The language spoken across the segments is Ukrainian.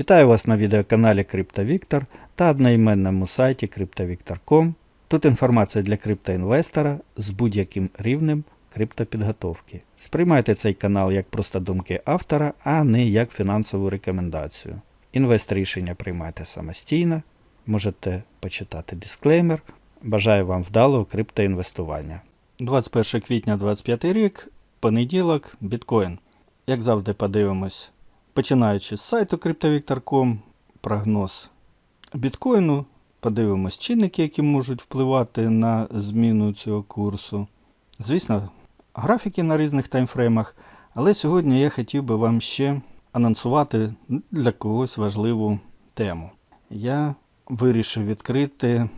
Вітаю вас на відеоканалі CryptoVictor та одноіменному сайті CryptoVictor.com. Тут інформація для криптоінвестора з будь-яким рівнем криптопідготовки. Сприймайте цей канал як просто думки автора, а не як фінансову рекомендацію. Інвест рішення приймайте самостійно, можете почитати дисклеймер. Бажаю вам вдалого криптоінвестування. 21 квітня 25 рік, понеділок, біткоін. Як завжди, подивимось Починаючи з сайту CryptoVictor.com, прогноз біткоїну, подивимось чинники, які можуть впливати на зміну цього курсу. Звісно, графіки на різних таймфреймах, але сьогодні я хотів би вам ще анонсувати для когось важливу тему. Я вирішив відкрити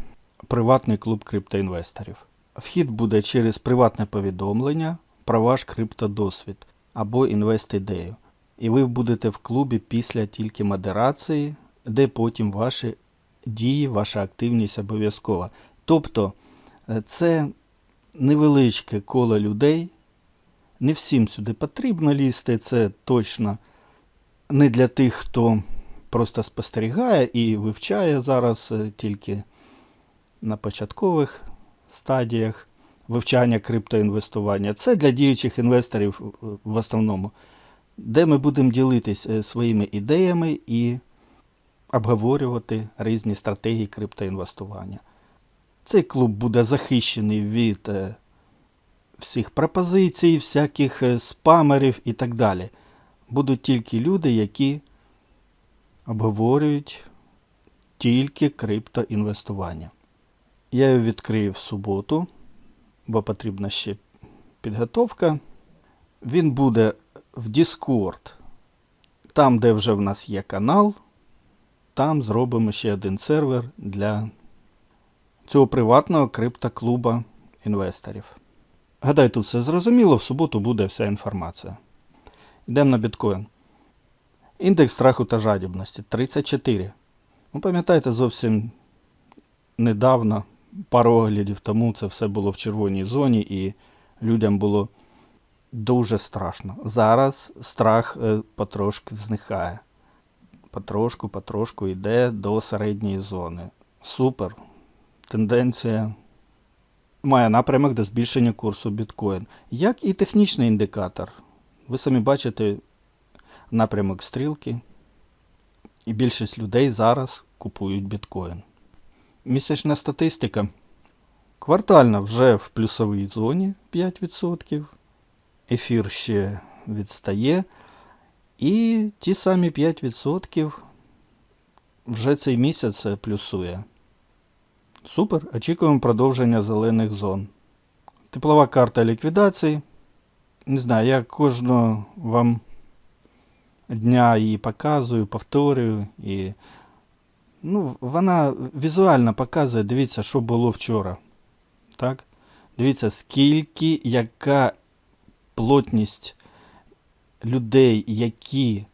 приватний клуб криптоінвесторів. Вхід буде через приватне повідомлення про ваш криптодосвід або інвест-ідею. І ви будете в клубі після тільки модерації, де потім ваші дії, ваша активність обов'язкова. Тобто е, це невеличке коло людей. Не всім сюди потрібно лізти, це точно не для тих, хто просто спостерігає і вивчає зараз е, тільки на початкових стадіях вивчання криптоінвестування. Це для діючих інвесторів е, в основному де ми будемо ділитись е, своїми ідеями і обговорювати різні стратегії криптоінвестування. Цей клуб буде захищений від е, всіх пропозицій, всяких е, спамерів і так далі. Будуть тільки люди, які обговорюють тільки криптоінвестування. Я його відкрию в суботу, бо потрібна ще підготовка. Він буде в Discord. Там, де вже в нас є канал, там зробимо ще один сервер для цього приватного криптоклуба інвесторів. Гадаю, тут все зрозуміло, в суботу буде вся інформація. Йдемо на біткоін. Індекс страху та жадібності 34. Ну, пам'ятаєте, зовсім недавно, пару оглядів тому, це все було в червоній зоні, і людям було дуже страшно. Зараз страх е, потрошки зникає. Потрошку, потрошку йде до середньої зони. Супер. Тенденція має напрямок до збільшення курсу біткоін. Як і технічний індикатор. Ви самі бачите напрямок стрілки. І більшість людей зараз купують біткоін. Місячна статистика. Квартальна вже в плюсовій зоні 5% ефір ще відстає. І ті самі 5% вже цей місяць плюсує. Супер. Очікуємо продовження зелених зон. Теплова карта ліквідації. Не знаю, я кожного вам дня її показую, повторюю. І, ну, Вона візуально показує, дивіться, що було вчора. Так? Дивіться, скільки, яка плотність людей, які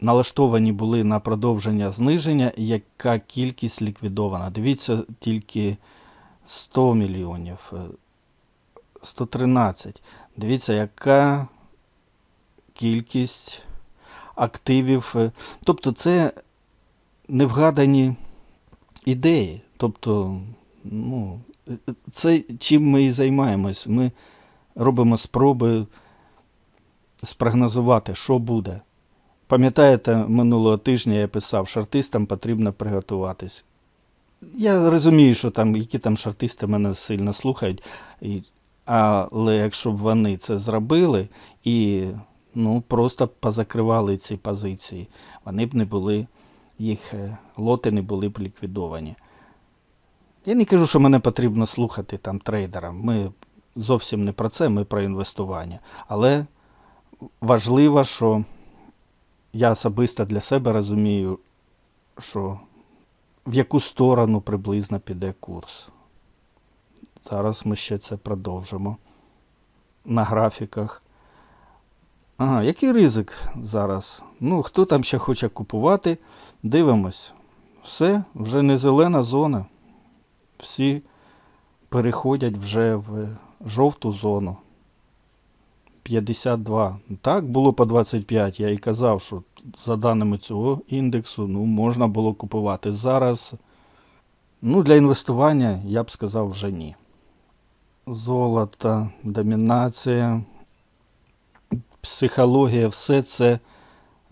налаштовані були на продовження зниження, яка кількість ліквідована. Дивіться, тільки 100 мільйонів, 113. Дивіться, яка кількість активів. Тобто це невгадані ідеї. Тобто, ну, це чим ми і займаємось. Ми робимо спроби спрогнозувати, що буде. Пам'ятаєте, минулого тижня я писав, шартистам потрібно приготуватись. Я розумію, що там, які там шартисти мене сильно слухають, але якщо б вони це зробили і ну, просто позакривали ці позиції, вони б не були, їх е, лоти не були б ліквідовані. Я не кажу, що мене потрібно слухати там трейдерам. Ми зовсім не про це, ми про інвестування. Але важливо, що я особисто для себе розумію, що в яку сторону приблизно піде курс. Зараз ми ще це продовжимо на графіках. Ага, який ризик зараз? Ну, хто там ще хоче купувати? Дивимось. Все, вже не зелена зона. Всі переходять вже в жовту зону. 52. Так, було по 25. Я і казав, що за даними цього індексу, ну, можна було купувати. Зараз, ну, для інвестування, я б сказав, вже ні. Золото, домінація, психологія, все це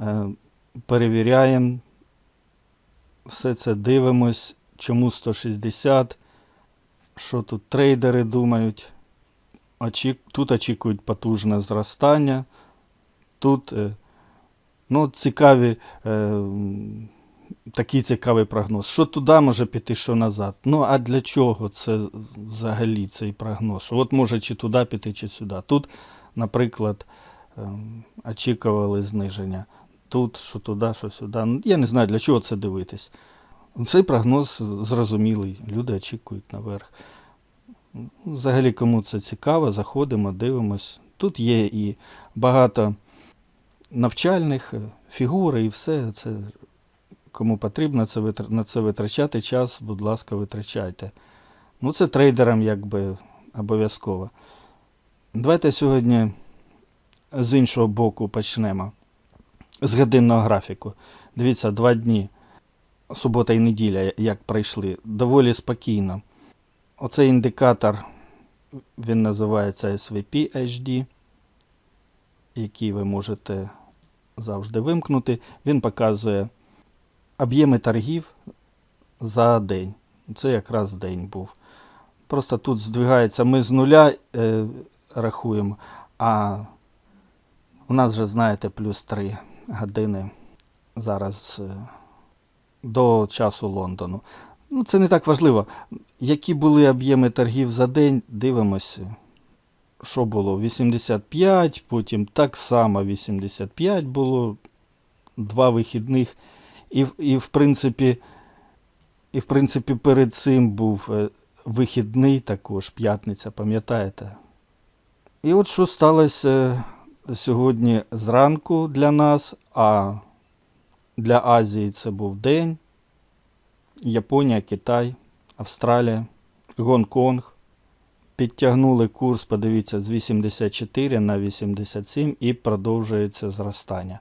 е, перевіряємо, все це дивимось, чому 160, що тут трейдери думають. Тут очікують потужне зростання. Тут е, ну, цікаві, е, такий цікавий прогноз. Що туди може піти, що назад. Ну, а для чого це взагалі цей прогноз? От може чи туди піти, чи сюди. Тут, наприклад, ем, очікували зниження. Тут, що туди, що сюди. Я не знаю, для чого це дивитись. Цей прогноз зрозумілий. Люди очікують наверх. Взагалі, кому це цікаво, заходимо, дивимось. Тут є і багато навчальних е, фігур і все. Це кому потрібно це на це витрачати час, будь ласка, витрачайте. Ну, це трейдерам якби обов'язково. Давайте сьогодні з іншого боку почнемо. З годинного графіку. Дивіться, два дні, субота і неділя, як пройшли, доволі спокійно. Оцей індикатор, він називається SVP HD, який ви можете завжди вимкнути. Він показує об'єми торгів за день. Це якраз день був. Просто тут здвигається, ми з нуля е, рахуємо, а у нас вже, знаєте, плюс 3 години зараз е, до часу Лондону. Ну, це не так важливо. Які були об'єми торгів за день, дивимося. Що було? 85, потім так само 85 було, два вихідних. І, і, в, принципі, і, в принципі, перед цим був е, вихідний також, п'ятниця, пам'ятаєте? І от що сталося е, сьогодні зранку для нас, а для Азії це був день. Японія, Китай, Австралія, Гонконг. Підтягнули курс, подивіться, з 84 на 87 і продовжується зростання.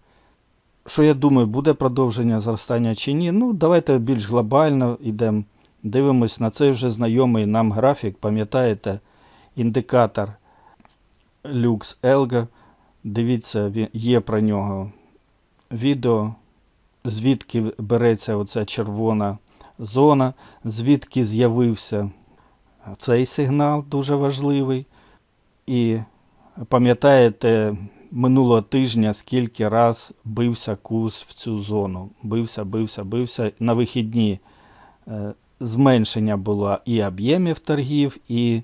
Що я думаю, буде продовження зростання чи ні? Ну, давайте більш глобально йдемо. Дивимось на цей вже знайомий нам графік. Пам'ятаєте, індикатор Lux Elga. Дивіться, є про нього відео, звідки береться оця червона зона, звідки з'явився цей сигнал дуже важливий. І пам'ятаєте, минулого тижня скільки раз бився курс в цю зону. Бився, бився, бився. На вихідні е, зменшення було і об'ємів торгів, і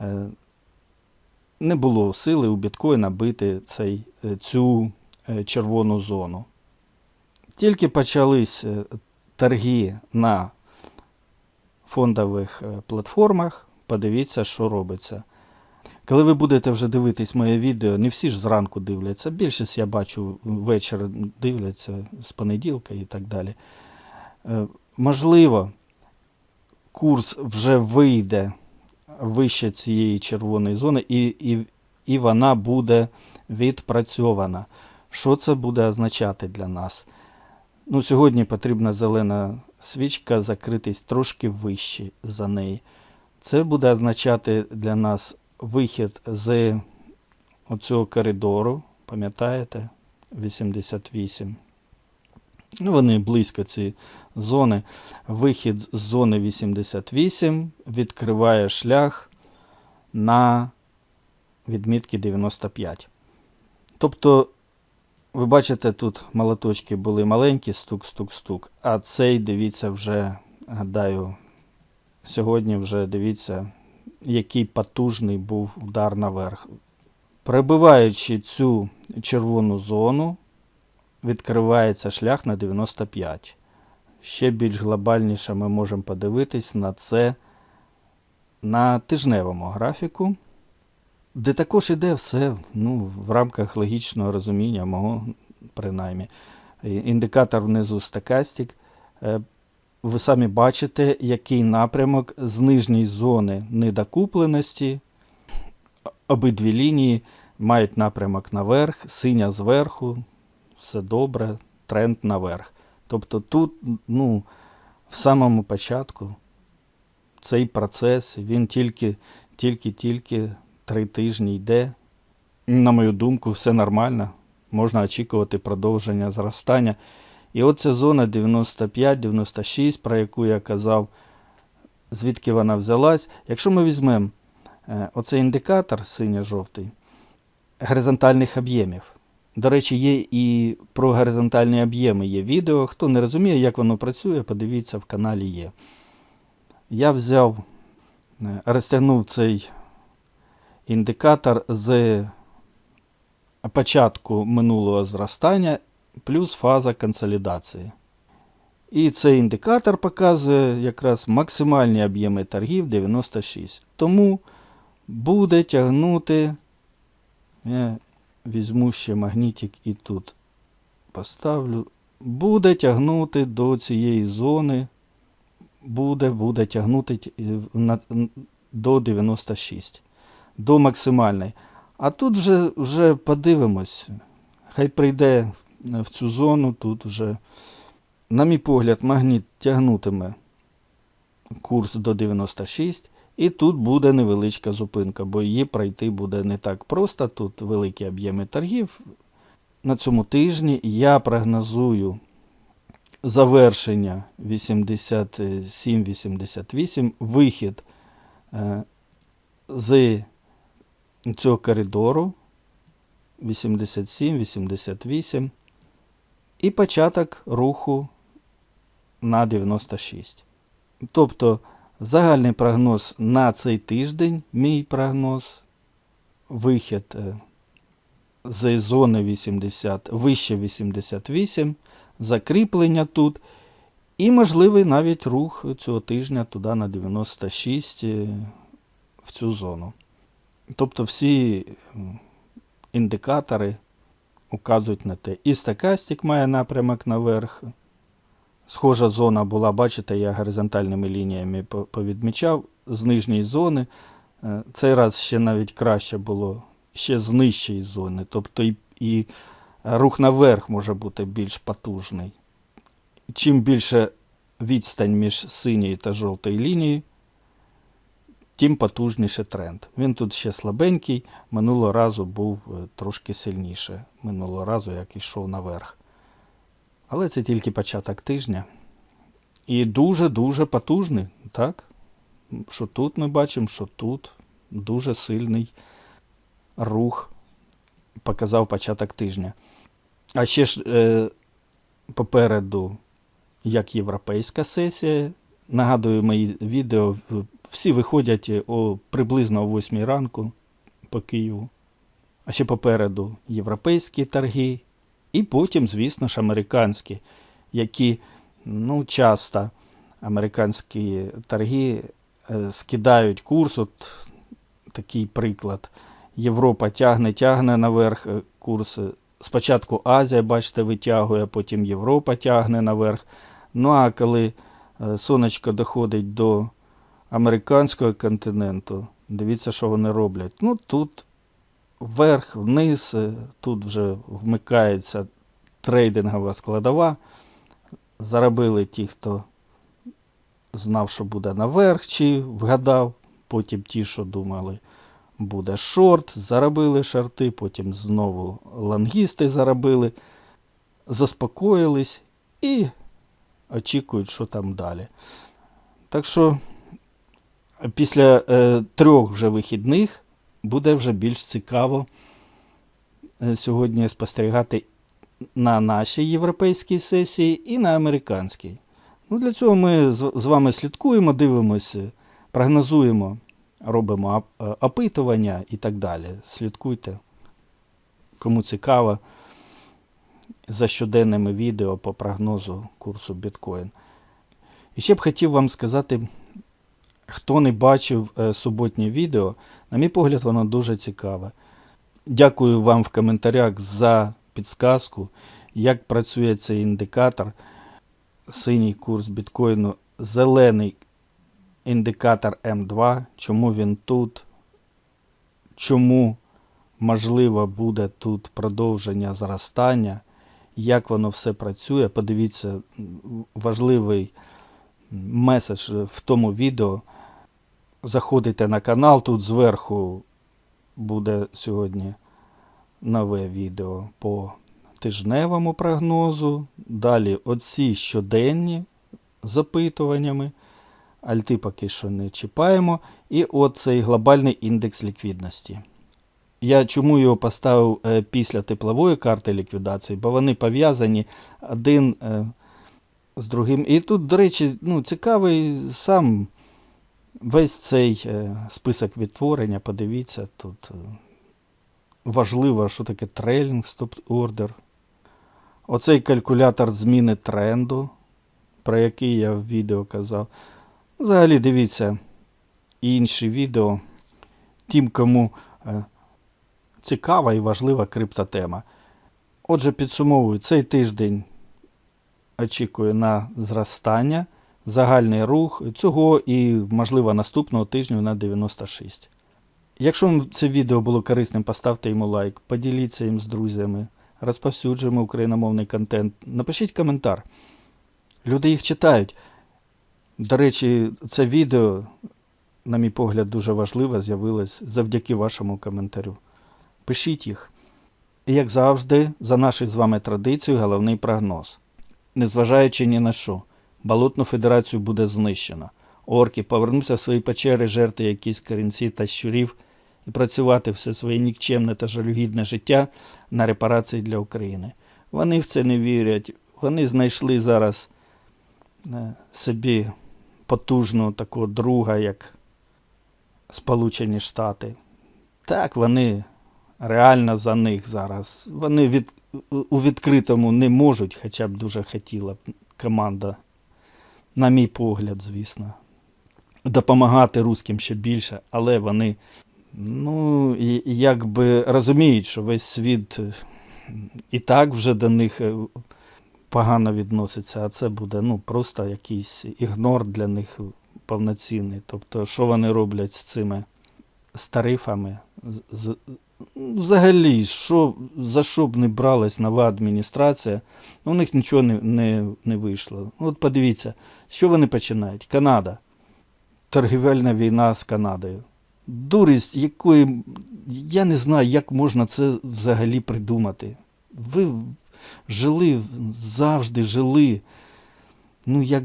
е, не було сили у біткоїна бити цей, е, цю червону зону. Тільки почались торги на фондових е, платформах, подивіться, що робиться. Коли ви будете вже дивитись моє відео, не всі ж зранку дивляться. Більшість я бачу ввечері дивляться з понеділка і так далі. Е, Можливо, курс вже вийде вище цієї червоної зони, і, і, і вона буде відпрацьована. Що це буде означати для нас? Ну, сьогодні потрібна зелена свічка закритись трошки вище за неї. Це буде означати для нас вихід з оцього коридору, пам'ятаєте, 88. Ну, вони близько ці зони. Вихід з зони 88 відкриває шлях на відмітки 95. Тобто, ви бачите, тут молоточки були маленькі, стук-стук-стук. А цей, дивіться, вже, гадаю, сьогодні вже дивіться, який потужний був удар наверх. Прибиваючи цю червону зону, відкривається шлях на 95. Ще більш глобальніше ми можемо подивитись на це на тижневому графіку, де також іде все ну, в рамках логічного розуміння, мого принаймні. Індикатор внизу стакастик. Е, Ви самі бачите, який напрямок з нижньої зони недокупленості. Обидві лінії мають напрямок наверх, синя зверху, все добре, тренд наверх. Тобто тут, ну, в самому початку цей процес, він тільки, тільки, тільки три тижні йде. На мою думку, все нормально. Можна очікувати продовження зростання. І оця зона 95-96, про яку я казав, звідки вона взялась. Якщо ми візьмемо е, оцей індикатор синьо-жовтий горизонтальних об'ємів. До речі, є і про горизонтальні об'єми є відео. Хто не розуміє, як воно працює, подивіться, в каналі є. Я взяв, е, розтягнув цей індикатор з початку минулого зростання плюс фаза консолідації. І цей індикатор показує якраз максимальні об'єми торгів 96. Тому буде тягнути. Я візьму ще магнітик і тут поставлю. Буде тягнути до цієї зони. Буде, буде тягнути до 96. До максимальної. А тут вже, вже подивимось. Хай прийде в цю зону, тут вже, на мій погляд, магніт тягнутиме курс до 96. І тут буде невеличка зупинка, бо її пройти буде не так просто. Тут великі об'єми торгів. На цьому тижні я прогнозую завершення 87-88, вихід е, з цього коридору 87-88 і початок руху на 96. Тобто загальний прогноз на цей тиждень, мій прогноз, вихід е, з зони 80, вище 88, закріплення тут. І можливий навіть рух цього тижня туди на 96 е, в цю зону. Тобто всі індикатори указують на те. І стакастик має напрямок наверх. Схожа зона була, бачите, я горизонтальними лініями повідмічав з нижньої зони. Е, Цей раз ще навіть краще було ще з нижчої зони. Тобто і, і рух наверх може бути більш потужний. Чим більше відстань між синьою та жовтою лінією, тим потужніше тренд. Він тут ще слабенький, минулого разу був е, трошки сильніше. Минулого разу, як йшов наверх. Але це тільки початок тижня. І дуже-дуже потужний, так? Що тут ми бачимо, що тут дуже сильний рух показав початок тижня. А ще ж е, попереду, як європейська сесія. Нагадую, мої відео всі виходять о, приблизно о 8 ранку по Києву. А ще попереду європейські торги, і потім, звісно ж, американські, які ну, часто американські торги е, скидають курс. От такий приклад. Європа тягне, тягне наверх е, курс. Спочатку Азія, бачите, витягує, потім Європа тягне наверх. Ну а коли е, сонечко доходить до американського континенту, дивіться, що вони роблять. Ну тут вверх, вниз, е, тут вже вмикається трейдингова складова. Заробили ті, хто знав, що буде наверх, чи вгадав. Потім ті, що думали, буде шорт, заробили шорти, потім знову лангісти заробили, заспокоїлись і очікують, що там далі. Так що після е, трьох вже вихідних буде вже більш цікаво е, сьогодні спостерігати на нашій європейській сесії і на американській. Ну, для цього ми з, з вами слідкуємо, дивимося, прогнозуємо, робимо оп- е, опитування і так далі. Слідкуйте, кому цікаво, за щоденними відео по прогнозу курсу біткоін. І ще б хотів вам сказати, хто не бачив е, суботнє відео, на мій погляд, воно дуже цікаве. Дякую вам в коментарях за підсказку, як працює цей індикатор. Синій курс біткоїну, зелений індикатор М2, чому він тут, чому можливо буде тут продовження зростання, як воно все працює. Подивіться, важливий меседж в тому відео. Заходите на канал, тут зверху буде сьогодні нове відео по тижневому прогнозу. Далі оці щоденні з опитуваннями. Альти поки що не чіпаємо. І оцей глобальний індекс ліквідності. Я чому його поставив е, після теплової карти ліквідації, бо вони пов'язані один е, з другим. І тут, до речі, ну, цікавий сам весь цей е, список відтворення. Подивіться, тут важливо, що таке трейлінг, стоп-ордер. Оцей калькулятор зміни тренду, про який я в відео казав. Взагалі дивіться інші відео тим, кому цікава і важлива криптотема. Отже, підсумовую, цей тиждень очікую на зростання, загальний рух цього і, можливо, наступного тижня на 96. Якщо вам це відео було корисним, поставте йому лайк, поділіться їм з друзями, розповсюджуємо україномовний контент. Напишіть коментар. Люди їх читають. До речі, це відео, на мій погляд, дуже важливе, з'явилось завдяки вашому коментарю. Пишіть їх. І, як завжди, за нашою з вами традицією, головний прогноз. Незважаючи ні на що, Болотну федерацію буде знищено. Орки повернуться в свої печери, жерти якісь корінці та щурів і працювати все своє нікчемне та жалюгідне життя на репарації для України. Вони в це не вірять. Вони знайшли зараз е, собі потужного такого друга, як Сполучені Штати. Так, вони реально за них зараз. Вони від, у відкритому не можуть, хоча б дуже хотіла б команда, на мій погляд, звісно, допомагати русським ще більше, але вони, ну, якби розуміють, що весь світ е, і так вже до них е, погано відноситься, а це буде ну, просто якийсь ігнор для них повноцінний. Тобто, що вони роблять з цими з тарифами? З, з, взагалі, що, за що б не бралась нова адміністрація, ну, у них нічого не, не, не вийшло. От подивіться, що вони починають? Канада. Торгівельна війна з Канадою. Дурість, якої я не знаю, як можна це взагалі придумати. Ви жили, завжди жили. Ну, як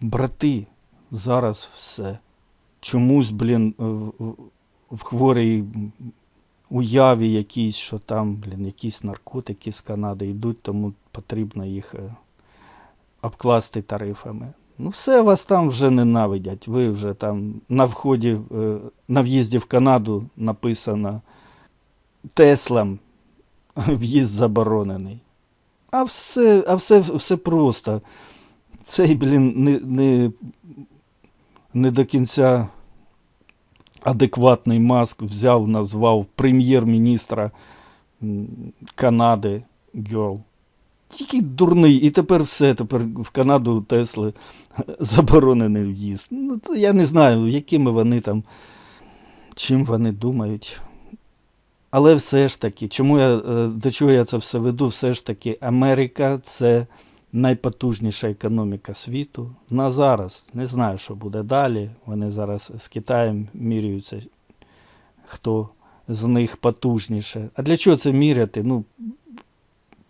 брати, зараз все. Чомусь, блін, в хворій уяві якійсь, що там, блін, якісь наркотики з Канади йдуть, тому потрібно їх е, обкласти тарифами. Ну, все вас там вже ненавидять. Ви вже там на вході, е, на в'їзді в Канаду написано Теслам в'їзд заборонений. А все, а все, все просто. Цей, блін, не, не, не до кінця адекватний маск взяв, назвав прем'єр-міністра Канади Гьол. Тільки дурний, і тепер все, тепер в Канаду Тесли заборонений в'їзд. Ну, це я не знаю, якими вони там, чим вони думають. Але все ж таки, чому я, е, до чого я це все веду? Все ж таки, Америка це найпотужніша економіка світу. На зараз не знаю, що буде далі. Вони зараз з Китаєм міряються, хто з них потужніше. А для чого це міряти? Ну,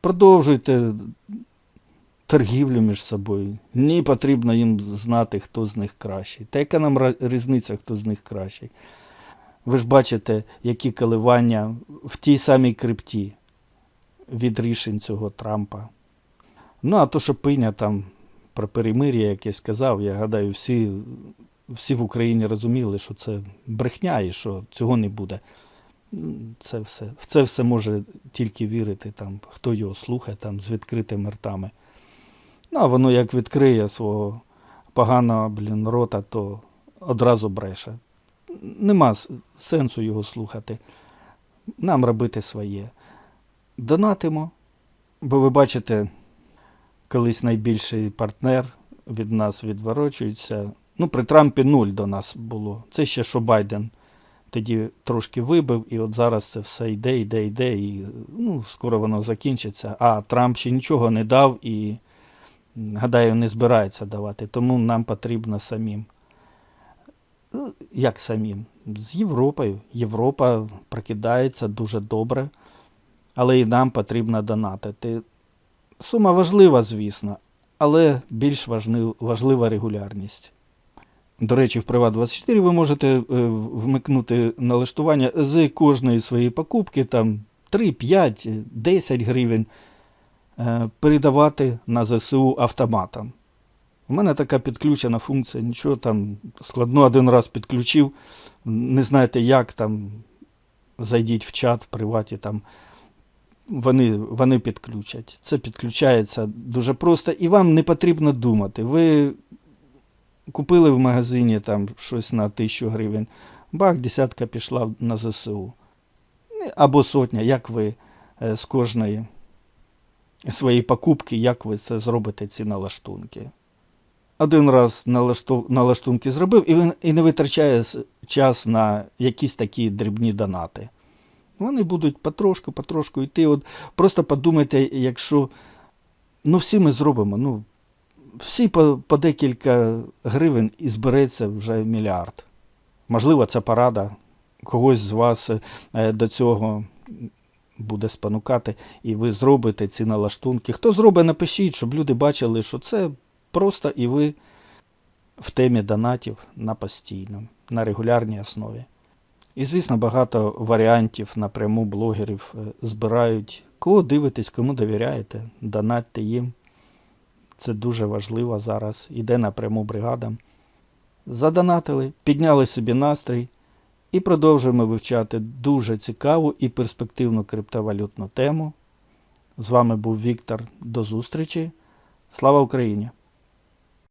продовжуйте торгівлю між собою. Ні, потрібно їм знати, хто з них кращий. Та яка нам різниця, хто з них кращий? Ви ж бачите, які коливання в тій самій крипті від рішень цього Трампа. Ну, а то, що Пиня там про перемир'я, як я сказав, я гадаю, всі, всі в Україні розуміли, що це брехня і що цього не буде. Це все. В це все може тільки вірити, там, хто його слухає там, з відкритими ртами. Ну, а воно як відкриє свого поганого блін, рота, то одразу бреше. Нема сенсу його слухати. Нам робити своє. Донатимо, бо ви бачите, колись найбільший партнер від нас відворочується. Ну, при Трампі нуль до нас було. Це ще що Байден тоді трошки вибив, і от зараз це все йде, йде, йде, і ну, скоро воно закінчиться. А Трамп ще нічого не дав і, гадаю, не збирається давати. Тому нам потрібно самим. Як самим? З Європою. Європа прокидається дуже добре, але і нам потрібно донатити. Сума важлива, звісно, але більш важлива регулярність. До речі, в Приват24 ви можете е, вмикнути налаштування з кожної своєї покупки, там 3, 5, 10 гривень, е, передавати на ЗСУ автоматом. У мене така підключена функція, нічого там складно один раз підключив. Не знаєте як там. Зайдіть в чат в приваті, там вони, вони підключать. Це підключається дуже просто, і вам не потрібно думати. Ви купили в магазині там щось на тисячу гривень, бах, десятка пішла на ЗСУ. Або сотня, як ви е, з кожної своєї покупки, як ви це зробите, ці налаштунки. Один раз налаштунки зробив і не витрачає час на якісь такі дрібні донати. Вони будуть потрошку, потрошку йти. От просто подумайте, якщо ну всі ми зробимо, ну всі по, по декілька гривень і збереться вже мільярд. Можливо, це порада когось з вас е, до цього буде спонукати, і ви зробите ці налаштунки. Хто зробить, напишіть, щоб люди бачили, що це просто і ви в темі донатів на постійно, на регулярній основі. І, звісно, багато варіантів напряму блогерів е, збирають. Кого дивитесь, кому довіряєте, донатьте їм. Це дуже важливо зараз. Іде напряму бригадам. Задонатили, підняли собі настрій і продовжуємо вивчати дуже цікаву і перспективну криптовалютну тему. З вами був Віктор. До зустрічі. Слава Україні!